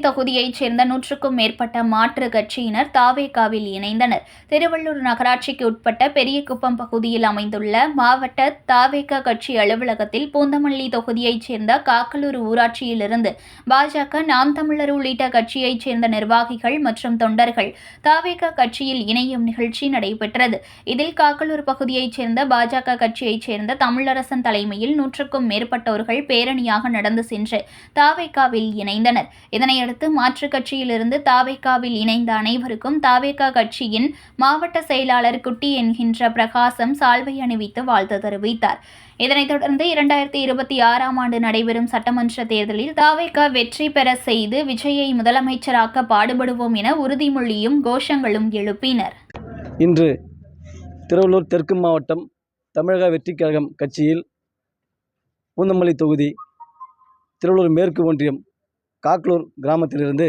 தொகுதியைச் சேர்ந்த நூற்றுக்கும் மேற்பட்ட மாற்று கட்சியினர் தாவேகாவில் இணைந்தனர். திருவள்ளூர் நகராட்சிக்கு உட்பட்ட பெரியகுப்பம் பகுதியில் அமைந்துள்ள மாவட்ட தாவேகா கட்சி அலுவலகத்தில் பூந்தமல்லி தொகுதியைச் சேர்ந்த காக்கலூர் ஊராட்சியிலிருந்து பாஜக நாம் தமிழர் உள்ளிட்ட கட்சியைச் சேர்ந்த நிர்வாகிகள் மற்றும் தொண்டர்கள் தாவேகா கட்சியில் இணையும் நிகழ்ச்சி நடைபெற்றது. இதில் காக்கலூர் பகுதியைச் சேர்ந்த பாஜக கட்சியைச் சேர்ந்த தமிழரசன் தலைமையில் நூற்றுக்கும் மேற்பட்டோர்கள் பேரணியாக நடந்து சென்று தாவேகாவில் இணைந்தனர். இதனை இதனையடுத்து மாற்றுக் கட்சியிலிருந்து தாவேகாவில் இணைந்த அனைவருக்கும் தாவேகா கட்சியின் மாவட்ட செயலாளர் குட்டி என்கின்ற பிரகாசம் சால்வை அணிவித்து வாழ்த்து தெரிவித்தார். இதனைத் தொடர்ந்து இரண்டாயிரத்தி இருபத்தி ஆறாம் ஆண்டு நடைபெறும் சட்டமன்ற தேர்தலில் தாவேகா வெற்றி பெற செய்து விஜயை முதலமைச்சராக்க பாடுபடுவோம் என உறுதிமொழியும் கோஷங்களும் எழுப்பினர். இன்று திருவள்ளூர் தெற்கு மாவட்டம் தமிழக வெற்றிக் கழகம் கட்சியில் பூந்தமல்லி தொகுதி திருவள்ளூர் மேற்கு ஒன்றியம் காக்லூர் கிராமத்திலிருந்து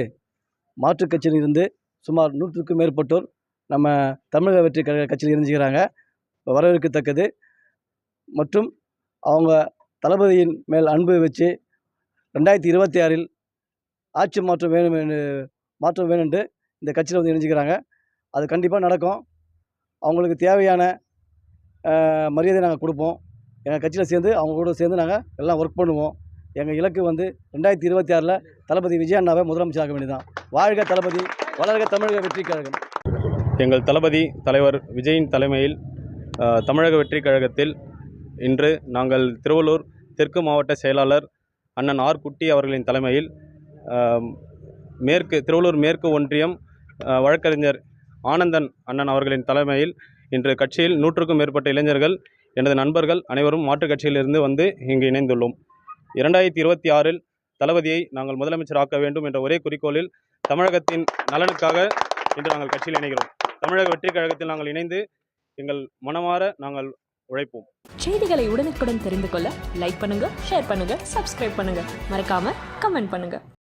மாற்றுக் கட்சியிலிருந்து சுமார் நூற்றுக்கும் மேற்பட்டோர் நம்ம தமிழக வெற்றி கழக கட்சியில் இணைஞ்சுக்கிறாங்க. வரவேற்கத்தக்கது. மற்றும் அவங்க தளபதியின் மேல் அன்பு வச்சு ரெண்டாயிரத்தி இருபத்தி ஆறில் ஆட்சி மாற்றம் வேணும் மாற்றம் வேணும் என்று இந்த கட்சியில் வந்து இணைஞ்சிக்கிறாங்க. அது கண்டிப்பாக நடக்கும். அவங்களுக்கு தேவையான மரியாதை நாங்கள் கொடுப்போம். எங்கள் கட்சியில் சேர்ந்து அவங்க கூட சேர்ந்து நாங்கள் எல்லாம் ஒர்க் பண்ணுவோம். எங்கள் இலக்கு வந்து ரெண்டாயிரத்தி இருபத்தி ஆறில் தளபதி விஜய் அண்ணாவை முதலமைச்சராக வேண்டியதான் வாழ்க தளபதி வளர்க தமிழக வெற்றிக் கழகம். எங்கள் தளபதி தலைவர் விஜயின் தலைமையில் தமிழக வெற்றிக் கழகத்தில் இன்று நாங்கள் திருவள்ளூர் தெற்கு மாவட்ட செயலாளர் அண்ணன் ஆர் குட்டி அவர்களின் தலைமையில் மேற்கு திருவள்ளூர் மேற்கு ஒன்றியம் வழக்கறிஞர் ஆனந்தன் அண்ணன் அவர்களின் தலைமையில் இன்று கட்சியில் நூற்றுக்கும் மேற்பட்ட இளைஞர்கள் எனது நண்பர்கள் அனைவரும் மாற்றுக் கட்சியிலிருந்து வந்து இங்கு இணைந்துள்ளோம். இரண்டாயிரத்தி இருபத்தி ஆறில் தளபதியை நாங்கள் முதலமைச்சராக்க வேண்டும் என்ற ஒரே குறிக்கோளில் தமிழகத்தின் நலனுக்காக இன்று நாங்கள் கட்சியில் இணைகிறோம். தமிழக வெற்றிக் கழகத்தில் நாங்கள் இணைந்து எங்கள் மனமாற நாங்கள் உழைப்போம். செய்திகளை உடனுக்குடன் தெரிந்து கொள்ள லைக் பண்ணுங்க ஷேர் பண்ணுங்க சப்ஸ்கிரைப் பண்ணுங்க. மறக்காம கமெண்ட் பண்ணுங்க.